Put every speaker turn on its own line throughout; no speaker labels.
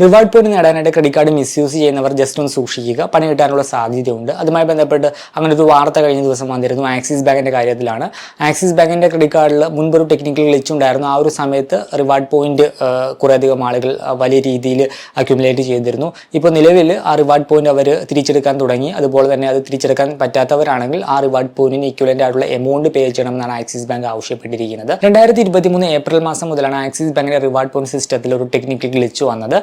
Reward point നേടാനായിട്ട് credit card misuse ചെയ്യുന്നവർ just ഒന്ന് സൂക്ഷിക്കുക. പണി കിട്ടാനുള്ള സാധ്യതയുണ്ട്. അതുമായി ബന്ധപ്പെട്ട് അങ്ങനെ ഒരു വാർത്ത കഴിഞ്ഞ ദിവസം വന്നിരുന്നു. ആക്സിസ് ബാങ്കിന്റെ കാര്യത്തിലാണ്. ആക്സിസ് ബാങ്കിന്റെ ക്രെഡിറ്റ് കാർഡിൽ മുൻപൊരു ടെക്നിക്കൽ ഗ്ലിച്ച് ഉണ്ടായിരുന്നു. ആ ഒരു സമയത്ത് റിവാർഡ് പോയിന്റ് കുറേയധികം ആളുകൾ വലിയ രീതിയിൽ അക്യുമുലേറ്റ് ചെയ്തിരുന്നു. ഇപ്പോൾ നിലവിൽ ആ റിവാർഡ് പോയിന്റ് അവർ തിരിച്ചെടുക്കാൻ തുടങ്ങി. അതുപോലെ തന്നെ അത് തിരിച്ചെടുക്കാൻ പറ്റാത്തവരാണെങ്കിൽ ആ റിവാർഡ് പോയിന്റിന് ഇക്വലന്റ് ആയിട്ടുള്ള എമൗണ്ട് പേ ചെയ്യണമെന്നാണ് ആക്സിസ് ബാങ്ക് ആവശ്യപ്പെട്ടിരിക്കുന്നത്. രണ്ടായിരത്തി ഇരുപത്തി മൂന്ന് ഏപ്രിൽ മാസം മുതലാണ് ആക്സിസ് ബാങ്കിന്റെ റിവാർഡ് പോയിന്റ് സിസ്റ്റത്തിൽ ഒരു ടെക്നിക്കൽ ഗ്ലിച്ച് വന്നത്.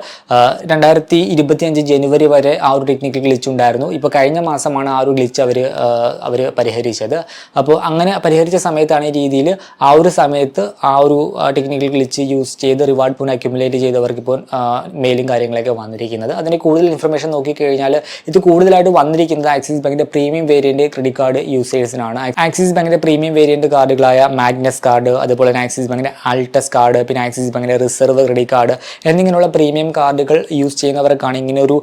രണ്ടായിരത്തി ഇരുപത്തി അഞ്ച് ജനുവരി വരെ ആ ഒരു ടെക്നിക്കൽ ഗ്ലിച്ച് ഉണ്ടായിരുന്നു ഇപ്പോൾ കഴിഞ്ഞ മാസമാണ് ആ ഒരു ഗ്ലിച്ച് അവർ അവർ പരിഹരിച്ചത്. അപ്പോൾ അങ്ങനെ പരിഹരിച്ച സമയത്താണ് ഈ രീതിയിൽ ആ ഒരു സമയത്ത് ആ ഒരു ടെക്നിക്കൽ ഗ്ലിച്ച് യൂസ് ചെയ്ത് റിവാർഡ് പോയിന്റ് അക്യുമുലേറ്റ് ചെയ്തവർക്ക് ഇപ്പോൾ മെയിലും കാര്യങ്ങളൊക്കെ വന്നിരിക്കുന്നത്. അതിന് കൂടുതൽ ഇൻഫർമേഷൻ നോക്കിക്കഴിഞ്ഞാൽ ഇത് കൂടുതലായിട്ട് വന്നിരിക്കുന്നത് ആക്സിസ് ബാങ്കിന്റെ പ്രീമിയം വേരിയന്റ് ക്രെഡിറ്റ് കാർഡ് യൂസേഴ്സിനാണ് ആക്സിസ് ബാങ്കിന്റെ പ്രീമിയം വേരിയന്റ് കാർഡുകളായ മാഗ്നസ് കാർഡ് അതുപോലെ തന്നെ ആക്സിസ് ബാങ്കിന്റെ ആൾട്ടസ് കാർഡ് പിന്നെ ആക്സിസ് ബാങ്കിന്റെ റിസർവ് ക്രെഡിറ്റ് കാർഡ് എന്നിങ്ങനെയുള്ള പ്രീമിയം കാർഡുകൾ യൂസ് ചെയ്യുന്നവർക്കാണ് ഇങ്ങനെ ഒരു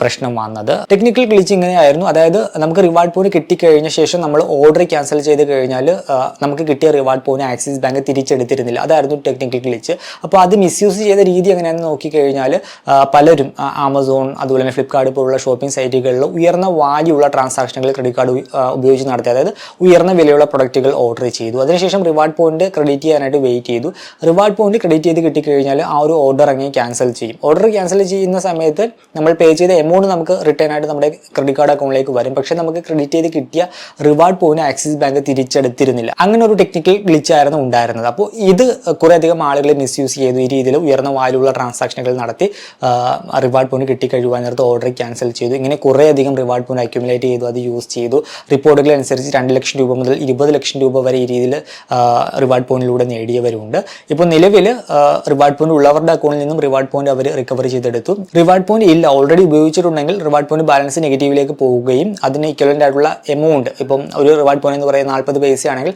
പ്രശ്നം വന്നത്. ടെക്നിക്കൽ ഗ്ലിച്ച് ഇങ്ങനെയായിരുന്നു. അതായത് നമുക്ക് റിവാർഡ് പോയിന്റ് കിട്ടിക്കഴിഞ്ഞ ശേഷം നമ്മൾ ഓർഡർ ക്യാൻസൽ ചെയ്ത് കഴിഞ്ഞാൽ നമുക്ക് കിട്ടിയ റിവാർഡ് പോയിന്റ് ആക്സിസ് ബാങ്ക് തിരിച്ചെടുത്തിരുന്നില്ല. അതായിരുന്നു ടെക്നിക്കൽ ഗ്ലിച്ച് അപ്പോൾ അത് മിസ്യൂസ് ചെയ്ത രീതി എങ്ങനെയാണെന്ന് നോക്കിക്കഴിഞ്ഞാൽ പലരും ആമസോൺ അതുപോലെ തന്നെ ഫ്ലിപ്കാർട്ട് പോലുള്ള ഷോപ്പിംഗ് സൈറ്റുകളിൽ ഉയർന്ന വാല്യുള്ള ട്രാൻസാക്ഷനുകൾ ക്രെഡിറ്റ് കാർഡ് ഉപയോഗിച്ച് നടത്തി. അതായത് ഉയർന്ന വിലയുള്ള പ്രൊഡക്റ്റുകൾ ഓർഡർ ചെയ്തു. അതിനുശേഷം റിവാർഡ് പോയിന്റ് ക്രെഡിറ്റ് ചെയ്യാനായിട്ട് വെയിറ്റ് ചെയ്തു. റിവാർഡ് പോയിന്റ് ക്രെഡിറ്റ് ചെയ്ത് കിട്ടിക്കഴിഞ്ഞാൽ ആ ഒരു ഓർഡർ അങ്ങനെ ക്യാൻസൽ ചെയ്യും. ഓർഡർ ക്യാൻസൽ ചെയ്യുന്ന സമയത്ത് നമ്മൾ പേ ചെയ്ത എമൗണ്ട് നമുക്ക് റിട്ടേൺ ആയിട്ട് നമ്മുടെ ക്രെഡിറ്റ് കാർഡ് അക്കൗണ്ടിലേക്ക് വരും. പക്ഷേ നമുക്ക് ക്രെഡിറ്റ് ചെയ്ത് കിട്ടിയ റിവാർഡ് പോയിന്റ് ആക്സിസ് ബാങ്ക് തിരിച്ചെടുത്തിരുന്നില്ല. അങ്ങനെ ഒരു ടെക്നിക്കൽ ഗ്ലിച്ച് ആയിരുന്നു ഉണ്ടായിരുന്നത്. അപ്പോൾ ഇത് കുറേയധികം ആളുകൾ മിസ്യൂസ് ചെയ്തു. ഈ രീതിയിൽ ഉയർന്ന വാല്യുള്ള ട്രാൻസാക്ഷനുകൾ നടത്തി റിവാർഡ് പോയിന്റ് കിട്ടിക്കഴിയുവാൻ നേരത്ത് ഓർഡർ ക്യാൻസൽ ചെയ്തു. ഇങ്ങനെ കുറേയധികം റിവാർഡ് പോയിന്റ് അക്യുമുലേറ്റ് ചെയ്തു അത് യൂസ് ചെയ്തു. റിപ്പോർട്ടുകൾ അനുസരിച്ച് രണ്ട് ലക്ഷം രൂപ മുതൽ ഇരുപത് ലക്ഷം രൂപ വരെ ഈ രീതിയിൽ റിവാർഡ് പോയിന്റിലൂടെ നേടിയവരുണ്ട്. ഇപ്പോൾ നിലവിൽ റിവാർഡ് പോയിന്റ് ഉള്ളവരുടെ അക്കൗണ്ടിൽ നിന്നും റിവാർഡ് പോയിന്റ് അവർ റിക്കവർ ചെയ്തെടുത്തു. റിവാർഡ് പോയിന്റ് ഇല്ല ഓൾറെഡി ഉപയോഗിച്ചിട്ടുണ്ടെങ്കിൽ റിവാർഡ് പോയിന്റ് ബാലൻസ് നെഗറ്റീവിലേക്ക് പോവുകയും അതിന് ഇക്വലന്റ് ആയിട്ടുള്ള എമൗണ്ട് ഇപ്പം ഒരു റിവാർഡ് പോയിന്റ് എന്ന് പറയുന്നത് നാൽപ്പത് പൈസ ആണെങ്കിൽ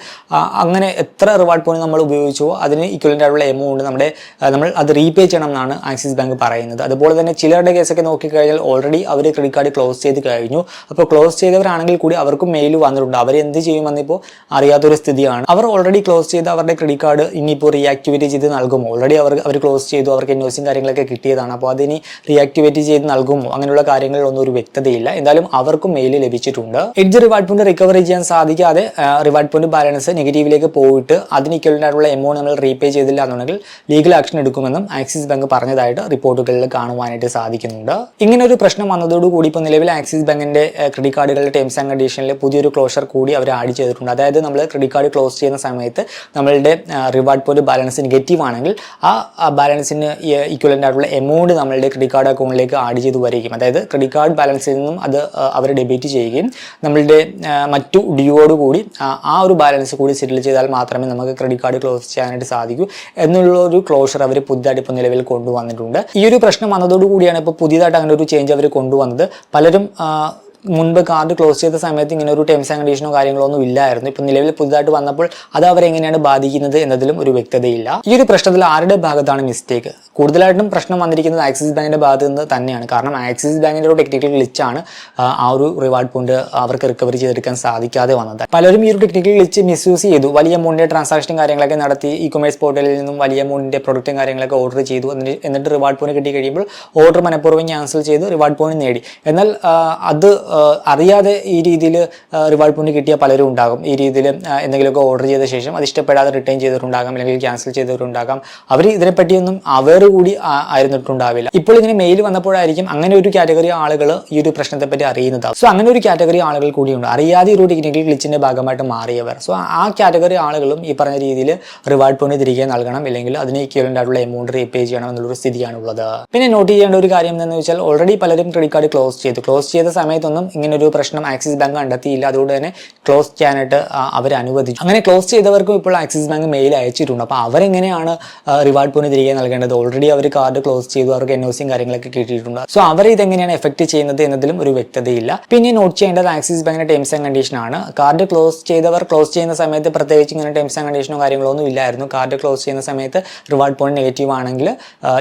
അങ്ങനെ എത്ര റിവാർഡ് പോയിന്റ് നമ്മൾ ഉപയോഗിച്ചോ അതിന് ഇക്വലന്റ് ആയിട്ടുള്ള എമൗണ്ട് നമ്മുടെ നമ്മൾ അത് റീപേ ചെയ്യണം എന്നാണ് ആക്സിസ് ബാങ്ക് പറയുന്നത്. അതുപോലെ തന്നെ ചിലരുടെ കേസൊക്കെ നോക്കിക്കഴിഞ്ഞാൽ ഓൾറെഡി അവർ ക്രെഡിറ്റ് കാർഡ് ക്ലോസ് ചെയ്ത് കഴിഞ്ഞു. അപ്പോൾ ക്ലോസ് ചെയ്തവരാണെങ്കിൽ കൂടി അവർക്കും മെയിൽ വന്നിട്ടുണ്ട്. അവർ എന്ത് ചെയ്യുമെന്നിപ്പോൾ അറിയാത്തൊരു സ്ഥിതിയാണ്. അവർ ഓൾറെഡി ക്ലോസ് ചെയ്ത് അവരുടെ ക്രെഡിറ്റ് കാർഡ് ഇനിയിപ്പോൾ റീആക്ടിവേറ്റ് ചെയ്ത് നൽകും. ഓൾറെഡി അവർ അവർ ക്ലോസ് ചെയ്തു. അവർക്ക് ഇൻവോയ്സും കാര്യങ്ങളൊക്കെ കിട്ടിയതാണ് അപ്പോൾ അതിനി റിയാക്ടിവേറ്റ് ചെയ്ത് നൽകുമോ? അങ്ങനെയുള്ള കാര്യങ്ങളിലൊന്നും ഒരു വ്യക്തതയില്ല. എന്തായാലും അവർക്കും മെയിൽ ലഭിച്ചിട്ടുണ്ട്. എഡ്ജ് റിവാർഡ് പോയിന്റ് റിക്കവറി ചെയ്യാൻ സാധിക്കാതെ റിവാർഡ് പോയിന്റ് ബാലൻസ് നെഗറ്റീവിലേക്ക് പോയിട്ട് അതിന് ആയിട്ടുള്ള എമൗണ്ട് നമ്മൾ റീപേ ചെയ്തില്ല എന്നുണ്ടെങ്കിൽ ലീഗൽ ആക്ഷൻ എടുക്കുമെന്നും ആക്സിസ് ബാങ്ക് പറഞ്ഞതായിട്ട് റിപ്പോർട്ടുകളിൽ കാണുവാനായിട്ട് സാധിക്കുന്നുണ്ട്. ഇങ്ങനെ ഒരു പ്രശ്നം വന്നതോടുകൂടി ഇപ്പോൾ നിലവിൽ ആക്സിസ് ബാങ്കിന്റെ ക്രെഡിറ്റ് കാർഡുകളുടെ ടേംസ് ആൻഡ് കണ്ടീഷനിൽ പുതിയൊരു ക്ലോഷർ കൂടി അവർ ആഡ് ചെയ്തിട്ടുണ്ട്. അതായത് നമ്മൾ ക്രെഡിറ്റ് കാർഡ് ക്ലോസ് ചെയ്യുന്ന സമയത്ത് നമ്മളുടെ റിവാർഡ് പോയിന്റ് ബാലൻസ് നെഗറ്റീവ് ആണെങ്കിൽ ആ ബാലൻസിന് ഇക്വലന്റ് ആയിട്ടുള്ള എമൗണ്ട് നമ്മളുടെ ക്രെഡിറ്റ് കാർഡ് അക്കൗണ്ടിലേക്ക് ആഡ് ചെയ്ത് വരികയും അതായത് ക്രെഡിറ്റ് കാർഡ് ബാലൻസിൽ നിന്നും അത് അവർ ഡെബിറ്റ് ചെയ്യുകയും നമ്മളുടെ മറ്റു ഡ്യൂയോട് കൂടി ആ, ഒരു ബാലൻസ് കൂടി സെറ്റിൽ ചെയ്താൽ മാത്രമേ നമുക്ക് ക്രെഡിറ്റ് കാർഡ് ക്ലോസ് ചെയ്യാനായിട്ട് സാധിക്കൂ എന്നുള്ള ഒരു ക്ലോഷർ അവർ പുതുതായിട്ട് ഇപ്പോൾ നിലവിൽ കൊണ്ടുവന്നിട്ടുണ്ട്. ഈ ഒരു പ്രശ്നം വന്നതോടുകൂടിയാണ് ഇപ്പോൾ പുതിയതായിട്ട് അങ്ങനെ ഒരു ചേഞ്ച് അവർ കൊണ്ടുവന്നത്. പലരും മുൻപ് കാർഡ് ക്ലോസ് ചെയ്ത സമയത്ത് ഇങ്ങനെ ഒരു ടേംസ് ആൻഡ് കണ്ടീഷനോ കാര്യങ്ങളോ ഒന്നും ഇല്ലായിരുന്നു. ഇപ്പൊ നിലവിൽ പുതുതായിട്ട് വന്നപ്പോൾ അത് അവരെങ്ങനെയാണ് ബാധിക്കുന്നത് എന്നതിലും ഒരു വ്യക്തതയില്ല. ഈ ഒരു പ്രശ്നത്തിൽ ആരുടെ ഭാഗത്താണ് മിസ്റ്റേക്ക് കൂടുതലായിട്ടും പ്രശ്നം വന്നിരിക്കുന്നത് ആക്സിസ് ബാങ്കിന്റെ ഭാഗത്ത് നിന്ന് തന്നെയാണ്. കാരണം ആക്സിസ് ബാങ്കിന്റെ ഒരു ടെക്നിക്കൽ ഗ്ലിച്ചാണ് ആ ഒരു റിവാർഡ് പോയിന്റ് അവർക്ക് റിക്കവറി ചെയ്തെടുക്കാൻ സാധിക്കാതെ വന്നത്. പലരും ഈ ഒരു ടെക്നിക്കൽ ഗ്ലിച്ച് മിസ്യൂസ് ചെയ്തു. വലിയ എമൗണ്ടിന്റെ ട്രാൻസാക്ഷനും കാര്യങ്ങളൊക്കെ നടത്തി ഇ കൊമേഴ്സ് പോർട്ടലിൽ നിന്നും വലിയ എമൗണ്ടിന്റെ പ്രൊഡക്റ്റും കാര്യങ്ങളൊക്കെ ഓർഡർ ചെയ്തു. എന്നിട്ട് റിവാർഡ് പോയിന്റ് കിട്ടി കഴിയുമ്പോൾ ഓർഡർ മനഃപൂർവം ക്യാൻസൽ ചെയ്ത് റിവാർഡ് പോയിന്റ് നേടി. എന്നാൽ അത് അറിയാതെ ഈ രീതിയിൽ റിവാർഡ് പോയിന്റ് കിട്ടിയ പലരും ഉണ്ടാകും. ഈ രീതിയിൽ എന്തെങ്കിലുമൊക്കെ ഓർഡർ ചെയ്ത ശേഷം അത് ഇഷ്ടപ്പെടാതെ റിട്ടേൺ ചെയ്തിട്ടുണ്ടാകാം അല്ലെങ്കിൽ ക്യാൻസൽ ചെയ്തിട്ടുണ്ടാകാം അവർ ഇതിനെപ്പറ്റിയൊന്നും അവർ കൂടി ആയിരുന്നിട്ടുണ്ടാവില്ല. ഇപ്പോൾ ഇങ്ങനെ മെയിൽ വന്നപ്പോഴായിരിക്കും അങ്ങനെ ഒരു കാറ്റഗറി ആളുകൾ ഈ ഒരു പ്രശ്നത്തെപ്പറ്റി അറിയുന്നത് സോ അങ്ങനെ ഒരു കാറ്റഗറി ആളുകൾ കൂടിയുണ്ട് അറിയാതെ ഒരു ടെക്നിക്കൽ ഗ്ലിച്ചിന്റെ ഭാഗമായിട്ട് മാറിയവർ. സോ ആ കാറ്റഗറി ആളുകളും ഈ പറഞ്ഞ രീതിയിൽ റിവാർഡ് പോയിന്റ് തിരികെ നൽകണം അല്ലെങ്കിൽ അതിന് ഇക്വലന്റ് ആയിട്ടുള്ള എമൗണ്ട് റീപേ ചെയ്യണം എന്നുള്ളൊരു സ്ഥിതിയാണുള്ളത്. പിന്നെ നോട്ട് ചെയ്യേണ്ട ഒരു കാര്യം എന്താണെന്ന് വെച്ചാൽ ഓൾറെഡി പലരും ക്രെഡിറ്റ് കാർഡ് ക്ലോസ് ചെയ്തു. ക്ലോസ് ചെയ്ത സമയത്തൊന്നും ഇങ്ങനെ ഇങ്ങനൊരു പ്രശ്നം ആക്സിസ് ബാങ്ക് കണ്ടെത്തിയില്ല. അതുകൊണ്ട് തന്നെ ക്ലോസ് ചെയ്യാനായിട്ട് അവർ അനുവദിച്ചു. അങ്ങനെ ക്ലോസ് ചെയ്തവർക്കും ഇപ്പോൾ ആക്സിസ് ബാങ്ക് മെയിൽ അയച്ചിട്ടുണ്ട്. അപ്പോൾ അവരെങ്ങനെയാണ് റിവാർഡ് പോയിന്റ് തിരികെ നൽകേണ്ടത്? ഓൾറെഡി അവർ കാർഡ് ക്ലോസ് ചെയ്തു. അവർക്ക് എൻ ഒ സിയും കാര്യങ്ങളൊക്കെ കിട്ടിയിട്ടുണ്ട്. സോ അവർ ഇതെങ്ങനെയാണ് എഫക്ട് ചെയ്യുന്നത് എന്നതിലും ഒരു വ്യക്തതയില്ല. പിന്നെ നോട്ട് ചെയ്യേണ്ടത് ആക്സിസ് ബാങ്കിന്റെ ടേംസ് ആൻഡ് കണ്ടീഷൻ ആണ്. കാർഡ് ക്ലോസ് ചെയ്തവർ ക്ലോസ് ചെയ്യുന്ന സമയത്ത് പ്രത്യേകിച്ച് ഇങ്ങനെ ടേംസ് ആൻഡ് കണ്ടീഷനോ കാര്യങ്ങളോ ഒന്നും ഇല്ലായിരുന്നു. കാർഡ് ക്ലോസ് ചെയ്യുന്ന സമയത്ത് റിവാർഡ് പോയിന്റ് നെഗറ്റീവ് ആണെങ്കിൽ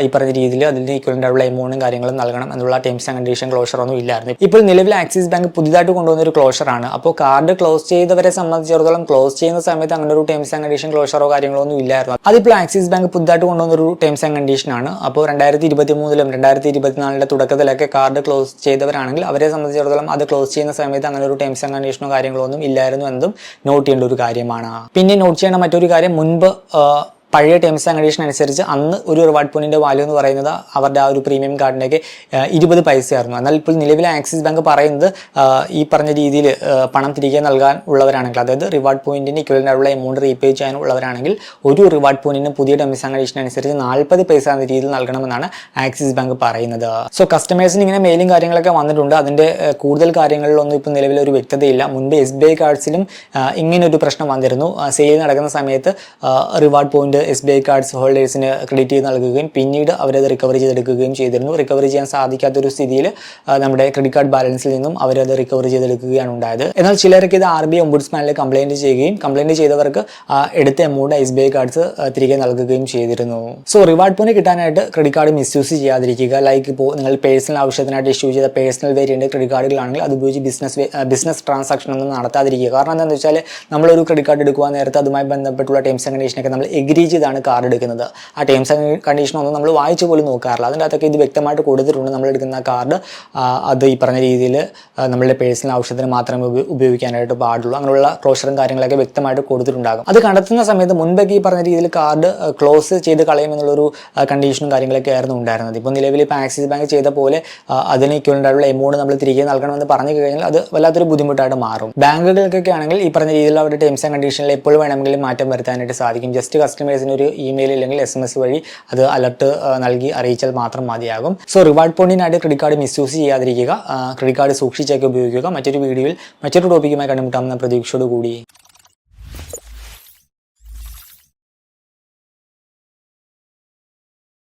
ഈ പറഞ്ഞ രീതിയിൽ അതിന് ഈക്വലന്റ് ആയിട്ടുള്ള എമൗണ്ടും കാര്യങ്ങളും നൽകണം എന്നുള്ള ടേംസ് ആൻഡ് കണ്ടീഷൻ ക്ലോഷർ ഒന്നും ഇല്ലായിരുന്നു. ഇപ്പോൾ നിലവിൽ ആക്സിസ് ബാങ്ക് പുതിയതായിട്ട് കൊണ്ടുവന്ന ഒരു ക്ലോഷർ ആണ്. അപ്പോൾ കാർഡ് ക്ലോസ് ചെയ്തവരെ സംബന്ധിച്ചിടത്തോളം ക്ലോസ് ചെയ്യുന്ന സമയത്ത് അങ്ങനെ ഒരു ടേംസ് ആൻഡ് കണ്ടീഷൻ ക്ലോഷറോ കാര്യങ്ങളോ ഒന്നും ഇല്ലായിരുന്നു. അതിപ്പോൾ ആക്സിസ് ബാങ്ക് പുതുതായിട്ട് കൊണ്ടുവന്ന ഒരു ടേംസ് ആൻഡ് കണ്ടീഷൻ ആണ്. അപ്പോൾ രണ്ടായിരത്തി ഇരുപത്തി മൂന്നിലും രണ്ടായിരത്തി ഇരുപത്തിനാലിന്റെ തുടക്കത്തിലൊക്കെ കാർഡ് ക്ലോസ് ചെയ്തവരാണെങ്കിൽ അവരെ സംബന്ധിച്ചിടത്തോളം അത് ക്ലോസ് ചെയ്യുന്ന സമയത്ത് അങ്ങനെ ഒരു ടേംസ് ആൻഡ് കണ്ടീഷനോ കാര്യങ്ങളോ ഒന്നും ഇല്ലായിരുന്നു എന്നും നോട്ട് ചെയ്യേണ്ട ഒരു കാര്യമാണ്. പിന്നെ നോട്ട് ചെയ്യേണ്ട മറ്റൊരു കാര്യം മുൻപ് പഴയ ടേംസ് ആൻഡ് കണ്ടീഷൻ അനുസരിച്ച് അന്ന് ഒരു റിവാർഡ് പോയിന്റിന്റെ വാല്യൂ എന്ന് പറയുന്നത് അവരുടെ ആ ഒരു പ്രീമിയം കാർഡിനൊക്കെ ഇരുപത് പൈസയായിരുന്നു. എന്നാൽ ഇപ്പോൾ നിലവിലെ ആക്സിസ് ബാങ്ക് പറയുന്നത് ഈ പറഞ്ഞ രീതിയിൽ പണം തിരികെ നൽകാൻ ഉള്ളവരാണെങ്കിൽ അതായത് റിവാർഡ് പോയിന്റിന് ഇക്വലന്റ് ആയിട്ടുള്ള എമൗണ്ട് റീപേ ചെയ്യാനുള്ളവരാണെങ്കിൽ ഒരു റിവാർഡ് പോയിന്റിന് പുതിയ ടേംസ് ആൻഡ് കണ്ടീഷൻ അനുസരിച്ച് നാൽപ്പത് പൈസ എന്ന രീതിയിൽ നൽകണമെന്നാണ് ആക്സിസ് ബാങ്ക് പറയുന്നത്. സോ കസ്റ്റമേഴ്സിന് ഇങ്ങനെ മെയിലും കാര്യങ്ങളൊക്കെ വന്നിട്ടുണ്ട്. അതിന്റെ ആ, കൂടുതൽ കാര്യങ്ങളിലൊന്നും ഇപ്പോൾ നിലവിൽ ഒരു വ്യക്തതയില്ല. മുൻപ് എസ് ബി ഐ കാർഡ്സിലും ഇങ്ങനെ ഒരു പ്രശ്നം വന്നിരുന്നു. സെയിൽ നടക്കുന്ന സമയത്ത് reward point S B I cards ഹോൾഡേഴ്സിന് credit ചെയ്ത് നൽകുകയും പിന്നീട് അവരത് റിക്കവറി ചെയ്തെടുക്കുകയും ചെയ്തിരുന്നു. റിക്കവറി ചെയ്യാൻ സാധിക്കാത്തൊരു സ്ഥിതിയിൽ നമ്മുടെ ക്രെഡിറ്റ് കാർഡ് ബാലൻസിൽ നിന്നും അവരത് റിക്കവറി ചെയ്തെടുക്കുകയാണ് ഉണ്ടായത്. എന്നാൽ ചിലർക്ക് ഇത് ആർ ബി ഐ ഒംബുഡ്സ്മാനിൽ കംപ്ലൈന്റ് ചെയ്യുകയും കംപ്ലൈന്റ് ചെയ്തവർക്ക് എടുത്ത amount S B I cards തിരികെ നൽകുകയും ചെയ്തിരുന്നു. സോ റിവാർഡ് പോയിന്റ് കിട്ടാനായിട്ട് ക്രെഡിറ്റ് കാർഡ് മിസ്യൂസ് ചെയ്യാതിരിക്കുക. ലൈക്ക് ഇപ്പോൾ നിങ്ങൾ പേഴ്സണൽ ആവശ്യത്തിനായിട്ട് ഇഷ്യൂ ചെയ്ത പേഴ്സണൽ വേരിയന്റ് ക്രെഡിറ്റ് കാർഡുകളാണെങ്കിൽ അത് ഉപയോഗിച്ച് ബിസിനസ് ബിസിനസ് ട്രാൻസാക്ഷൻ ഒന്നും നടത്താതിരിക്കുക. കാരണം എന്താണെന്ന് വെച്ചാൽ നമ്മളൊരു ക്രെഡിറ്റ് കാർഡ് എടുക്കുവാൻ നേരത്തെ അതുമായി ബന്ധപ്പെട്ടുള്ള ടേംസ് ആൻഡ് കണ്ടീഷനൊക്കെ നമ്മൾ എഗ്രി ചെയ്താണ് കാർഡ് എടുക്കുന്നത്. ആ ടേംസ് ആൻഡ് കണ്ടീഷനൊന്നും നമ്മൾ വായിച്ചു പോലും നോക്കാറില്ല. അതിന്റെ അകത്തൊക്കെ ഇത് വ്യക്തമായിട്ട് കൊടുത്തിട്ടുണ്ട്. നമ്മൾ എടുക്കുന്ന കാർഡ് അത് ഈ പറഞ്ഞ രീതിയിൽ നമ്മളുടെ പേഴ്സണൽ ആവശ്യത്തിന് മാത്രമേ ഉപ- ഉപയോഗിക്കാനായിട്ട് പാടുള്ളൂ. അങ്ങനെയുള്ള ക്ലോഷറും കാര്യങ്ങളൊക്കെ വ്യക്തമായിട്ട് കൊടുത്തിട്ടുണ്ടാകും. അത് കണ്ടെത്തുന്ന സമയത്ത് മുൻപൊക്കെ ഈ പറഞ്ഞ രീതിയിൽ കാർഡ് ക്ലോസ് ചെയ്ത് കളയുമെന്നുള്ളൊരു കണ്ടീഷനും കാര്യങ്ങളൊക്കെ ആയിരുന്നു ഉണ്ടായിരുന്നത്. ഇപ്പോൾ നിലവിൽ ഇപ്പോൾ ആക്സിസ് ബാങ്ക് ചെയ്ത പോലെ അതിന് equivalent എമൗണ്ട് നമ്മൾ തിരികെ നൽകണമെന്ന് പറഞ്ഞു കഴിഞ്ഞാൽ അത് വല്ലാത്തൊരു ബുദ്ധിമുട്ടായിട്ട് മാറും. ബാങ്കുകൾക്കൊക്കെ ആണെങ്കിൽ ഈ പറഞ്ഞ രീതിയിൽ അവരുടെ ടേംസ് ആൻഡ് കണ്ടീഷനിൽ എപ്പോൾ വേണമെങ്കിലും മാറ്റം വരുത്താനായിട്ട് സാധിക്കും. ജസ്റ്റ് കസ്റ്റമേഴ്സിന് ഒരു ഇമെയിൽ അല്ലെങ്കിൽ എസ് എം എസ് വഴി അത് അലർട്ട് നൽകി അറിയിച്ചാൽ മാത്രം മതിയാകും. സോ റിവാർഡ് പോയിന്റിനായിട്ട് ക്രെഡിറ്റ് കാർഡ് മിസ്യൂസ് ചെയ്യാതിരിക്കുക. ക്രെഡിറ്റ് കാർഡ് സൂക്ഷിച്ചൊക്കെ ഉപയോഗിക്കുക. മറ്റൊരു വീഡിയോയിൽ മറ്റൊരു ടോപ്പിക്കുമായി കണ്ടുമുട്ടാമെന്ന പ്രതീക്ഷയോട് കൂടി